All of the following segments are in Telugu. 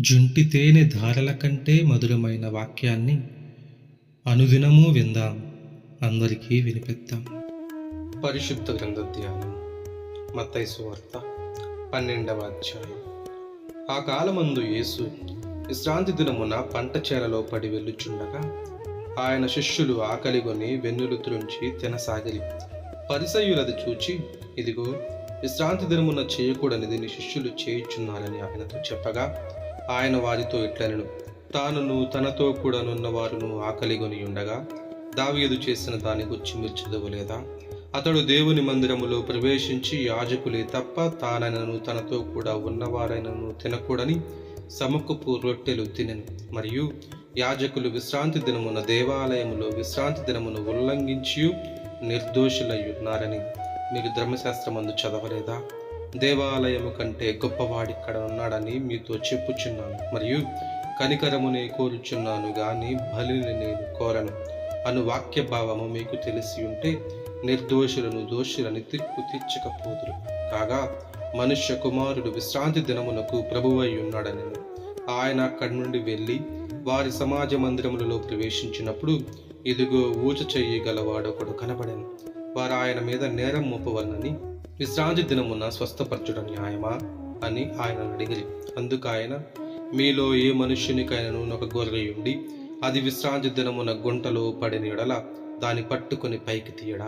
జుంటి తేనె ధారల కంటే మధురమైన వాక్యాన్ని అనుదినము విందాం. అందరికీ వినిపిద్దాం. పరిశుద్ధ గ్రంథ ధ్యానం మత్తైసు వార్త పన్నెండవ అధ్యాయం. ఆ కాలమందు యేసు విశ్రాంతి దినమున పంట చేలలో పడి వెళ్ళుచుండగా ఆయన శిష్యులు ఆకలిగొని వెన్నులు త్రుంచి తినసాగిరి. పరిసయులది చూచి ఇదిగో విశ్రాంతి దినమున చేయకూడనిది నీ శిష్యులు చేయుచున్నారని ఆయనతో చెప్పగా ఆయన వారితో ఇట్లనను తానును తనతో కూడా నున్న వారును ఆకలిగొని ఉండగా దావీదు చేసిన దాని గురించి మీరు చదవలేదా అతడు దేవుని మందిరములో ప్రవేశించి యాజకులే తప్ప తానైనను తనతో కూడా ఉన్నవారైనను తినకూడని సమకుపు రొట్టెలు తినను. మరియు యాజకులు విశ్రాంతి దినమున దేవాలయములో విశ్రాంతి దినమును ఉల్లంఘించి నిర్దోషులై ఉన్నారని మీరు ధర్మశాస్త్రమందు చదవలేదా? దేవాలయము కంటే గొప్పవాడిక్కడ ఉన్నాడని మీతో చెప్పుచున్నాను. మరియు కనికరమునే కోరుచున్నాను కానీ బలిని నేను కోరను. అను వాక్య భావము మీకు తెలిసి ఉంటే నిర్దోషులను దోషులని తీర్పు తీర్చకపోదురు. కాగా మనుష్య కుమారుడు విశ్రాంతి దినమునకు ప్రభువై ఉన్నాడని ఆయన అక్కడి నుండి వెళ్ళి వారి సమాజ మందిరములలో ప్రవేశించినప్పుడు ఇదిగో ఊచ చేయగలవాడొకడు కనబడను. వారు ఆయన మీద నేరం మోపవలనని విశ్రాంతి దినమున స్వస్థపరచుట న్యాయమా? అని ఆయన అడిగిరి. అందుకు ఆయన మీలో ఏ మనుష్యునికైనను ఒక గొర్రె ఉండి అది విశ్రాంతి దినమున గుంటలో పడిన ఎడల దాన్ని పట్టుకొని పైకి తీయడా?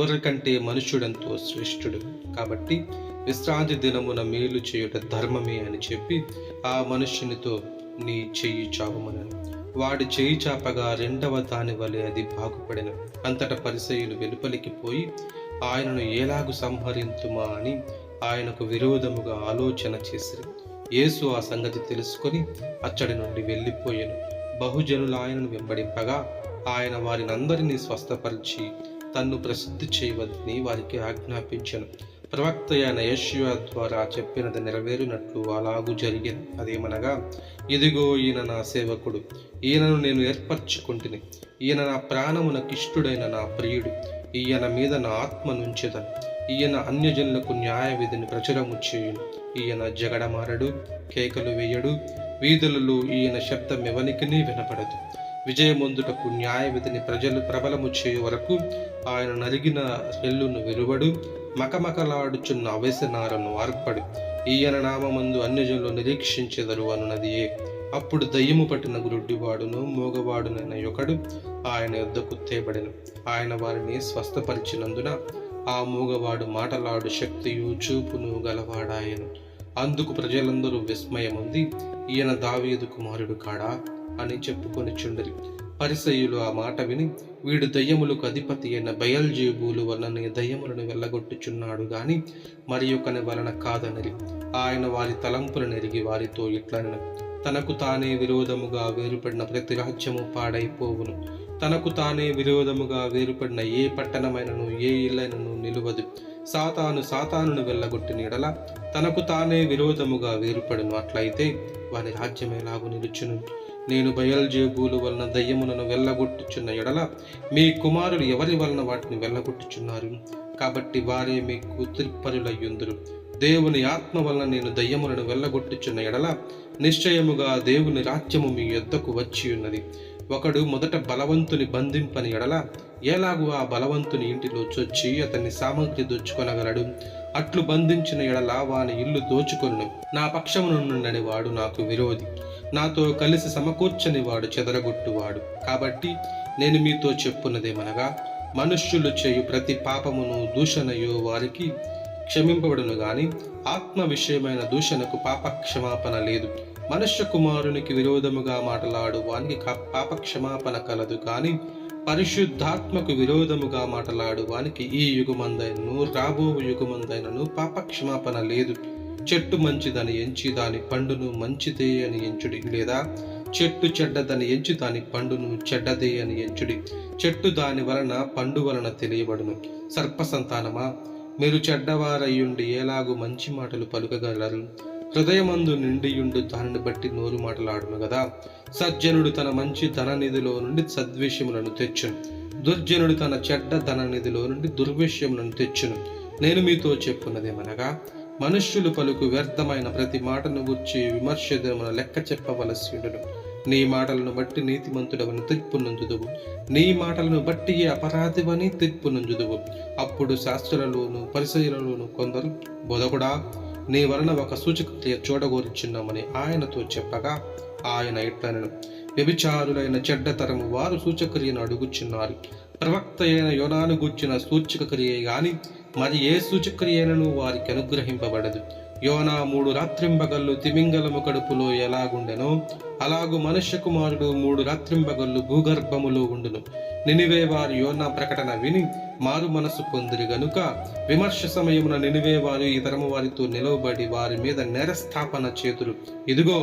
గొర్రె కంటే మనుష్యుడెంతో శ్రేష్ఠుడు. కాబట్టి విశ్రాంతి దినమున మేలు చేయుట ధర్మమే అని చెప్పి ఆ మనుష్యునితో నీ చెయ్యి చావమనను. వాడి చేయి చాపగా రెండవ దాని వలె అది బాగుపడిన. అంతట పరిసయులు వెలుపలికి పోయి ఆయనను ఏలాగు సంహరింతుమా అని ఆయనకు విరోధముగా ఆలోచన చేసిరి. యేసు ఆ సంగతి తెలుసుకొని అచ్చడి నుండి వెళ్ళిపోయాను. బహుజనులు ఆయనను వెంబడింపగా ఆయన వారిని అందరినీ స్వస్థపరిచి తన్ను ప్రసిద్ధి చేయవద్దని వారికి ఆజ్ఞాపించను. ప్రవక్త అయిన యశ్వ ద్వారా చెప్పినది నెరవేరినట్లు అలాగూ జరిగింది అదేమనగా ఇదిగో ఈయన నా సేవకుడు ఈయనను నేను ఏర్పరచుకుంటుని. ఈయన నా ప్రాణమునకిష్టుడైన నా ప్రియుడు. ఈయన మీద నా ఆత్మ నుంచెదను. ఈయన అన్యజనులకు న్యాయ విధిని ప్రచురము చేయును. ఈయన జగడమారడు కేకలు వేయడు వీధులలో ఈయన శబ్దం ఎవనికినీ వినపడదు. విజయమందుటకు న్యాయ విధిని ప్రజలు ప్రబలము చేయు వరకు ఆయన నరిగిన రెల్లును విలువడు మకమకలాడుచున్న అవసనారను ఆర్పడు. ఈయన నామందు అన్యజనులు నిరీక్షించెదరు అనున్నదియే అప్పుడు దయ్యము పట్టిన గురుడ్డివాడును మోగవాడునైన ఒకడు ఆయన యుద్ధకు తేబడెను. ఆయన వారిని స్వస్థపరిచినందున ఆ మూగవాడు మాటలాడు శక్తియు చూపును గలవాడాయను. అందుకు ప్రజలందరూ విస్మయముంది ఈయన దావీదు కుమారుడు కాడా అని చెప్పుకొని చుండరి పరిసయులు ఆ మాట విని వీడు దయ్యములకు అధిపతి అయిన బయల్జేబులు వలన దయ్యములను వెళ్ళగొట్టుచున్నాడు గాని మరి ఒకని వలన కాదనరి. ఆయన వారి తలంపులను ఎరిగి వారితో ఇట్లనను తనకు తానే విరోధముగా వేరుపడిన ప్రతి రాజ్యము పాడైపోవును. తనకు తానే విరోధముగా వేరుపడిన ఏ పట్టణమైనను ఏ ఇళ్ళైనను నిలువదు. సాతాను సాతానును వెళ్ళగొట్టిన ఎడల తనకు తానే విరోధముగా వేరుపడును. అట్లయితే వారి రాజ్యం ఎలాగు నిలుచును. నేను బయల్జేబులు వలన దయ్యములను వెళ్ళగొట్టుచున్న ఎడల మీ కుమారులు ఎవరి వలన వాటిని వెళ్ళగొట్టుచున్నారు? కాబట్టి వారే మీకు తిరుపరులయ్యుందురు దేవుని ఆత్మ వలన నేను దయ్యములను వెళ్ళగొట్టుచున్న ఎడల నిశ్చయముగా దేవుని రాజ్యము మీ యొద్దకు వచ్చి ఉన్నది ఒకడు మొదట బలవంతుని బంధింపని ఎడల ఎలాగూ ఆ బలవంతుని ఇంటిలో చొచ్చి అతని సామగ్రి దోచుకొనగలడు. అట్లు బంధించిన ఎడల వాని ఇల్లు దోచుకొను. నా పక్షమునుండని వాడు నాకు విరోధి. నాతో కలిసి సమకూర్చని వాడు చెదరగొట్టువాడు. కాబట్టి నేను మీతో చెప్పున్నదేమనగా మనుష్యులు చేయు ప్రతి పాపమును దూషణయో వారికి క్షమింపబడును గాని ఆత్మ విషయమైన దూషణకు పాప క్షమాపణ లేదు. మనుష్య కుమారునికి విరోధముగా మాటలాడు వానికి పాప క్షమాపణ కలదు కానీ పరిశుద్ధాత్మకు విరోధముగా మాటలాడు వానికి ఈ యుగమందైనను రాబో యుగమందైనను పాప క్షమాపణ లేదు. చెట్టు మంచిదని ఎంచి దాని పండును మంచిదే అని ఎంచుడి. లేదా చెట్టు చెడ్డదని ఎంచి దాని పండును చెడ్డదే అని ఎంచుడి. చెట్టు దాని వలన పండు వలన తెలియబడును. సర్ప సంతానమా మీరు చెడ్డవారయ్యుండి ఎలాగూ మంచి మాటలు పలుకగలరు? హృదయమందు నిండియుండు దానిని బట్టి నోరు మాటలాడును కదా సజ్జనుడు తన మంచి ధన నిధిలో నుండి సద్విషయములను తెచ్చును. దుర్జనుడు తన చెడ్డ ధన నిధిలో నుండి దుర్విషయములను తెచ్చును. నేను మీతో చెప్పున్నదేమనగా మనుష్యులు పలుకు వ్యర్థమైన ప్రతి మాటను గుర్చి విమర్శదమున లెక్క చెప్పవలసియుండును నీ మాటలను బట్టి నీతిమంతుడవని తీర్పు నందుదువు. నీ మాటలను బట్టి అపరాధివని తీర్పు నందుదువు. అప్పుడు శాస్త్రులలోను పరిశీలలోను కొందరు బొదకుడా నీ వలన ఒక సూచక క్రియ చూడగోరుచున్నామని ఆయనతో చెప్పగా ఆయన ఇట్లనను వ్యభిచారులైన చెడ్డతరము వారు సూచక్రియను అడుగుచున్నారు. ప్రవక్త అయిన యోనాను గూర్చిన సూచక క్రియ గాని మరి ఏ సూచక్రియలను వారికి అనుగ్రహింపబడదు. యోనా మూడు రాత్రింబగళ్ళు తిమింగలము కడుపులో ఎలాగుండెనో అలాగు మనుష్య కుమారుడు మూడు రాత్రింబగళ్ళు భూగర్భములో ఉండును. నినివే వారు యోనా ప్రకటన విని మారు మనసు పొందిరి గనుక. విమర్శ సమయమున నినివే వారు ఈ తరము వారితో నిలవబడి వారి మీద నేరస్థాపన చేతురు ఇదిగో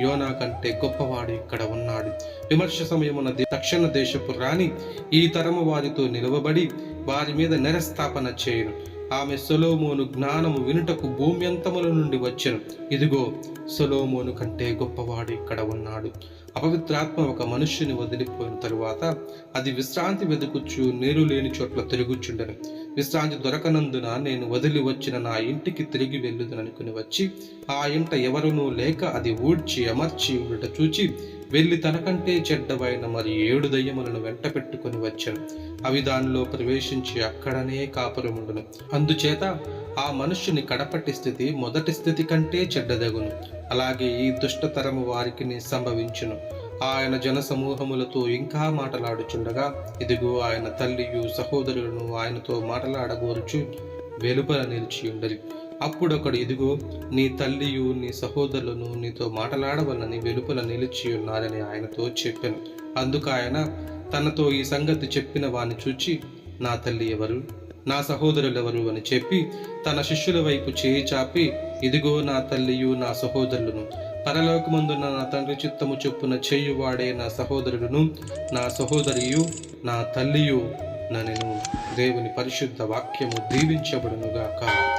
యోనా కంటే గొప్పవాడు ఇక్కడ ఉన్నాడు. విమర్శ సమయమున దక్షిణ దేశపు రాణి ఈ తరము వారితో నిలవబడి వారి మీద నేరస్థాపన చేయును. ఆమె సొలోమోను జ్ఞానము వినుటకు భూమి అంతముల నుండి వచ్చెను. ఇదిగో సొలోమోను కంటే గొప్పవాడు ఇక్కడ ఉన్నాడు. అపవిత్రాత్మ ఒక మనుష్యుని వదిలిపోయిన తరువాత అది విశ్రాంతి వెతుకుచ్చు నీరు లేని చోట్ల తిరుగుచుండెను. విశ్రాంతి దొరకనందున నేను వదిలి వచ్చిన నా ఇంటికి తిరిగి వెళ్ళుదననుకుని వచ్చి ఆ ఇంట ఎవరునూ లేక అది ఊడ్చి అమర్చి ఉండట చూచి వెళ్ళి తనకంటే చెడ్డవైన మరి ఏడు దయ్యములను వెంట పెట్టుకుని వచ్చాను అవి దానిలో ప్రవేశించి అక్కడనే కాపురముండును అందుచేత ఆ మనుష్యుని కడపటి స్థితి మొదటి స్థితి కంటే చెడ్డదగును. అలాగే ఈ దుష్టతరము వారికి సంభవించును. ఆయన జన సమూహములతో ఇంకా మాటలాడుచుండగా ఇదిగో ఆయన తల్లియు సహోదరులను ఆయనతో మాటలాడగోరుచు వెలుపల నిలిచి ఉండరి అప్పుడొకడు ఇదిగో నీ తల్లియు నీ సహోదరులను నీతో మాటలాడవలని వెలుపల నిలిచి ఉన్నారని ఆయనతో చెప్పాను. అందుకు ఆయన తనతో ఈ సంగతి చెప్పిన వాని చూచి నా తల్లి ఎవరు? నా సహోదరులెవరు అని చెప్పి తన శిష్యుల వైపు చేయి చాపి ఇదిగో నా తల్లియు నా సహోదరులను. పరలోకమందున్న నా తండ్రి చిత్తము చొప్పున చేయువాడే నా సహోదరులను నా సహోదరియు నా తల్లియు నన్ను. దేవుని పరిశుద్ధ వాక్యము దీవించబడునుగాక. కాదు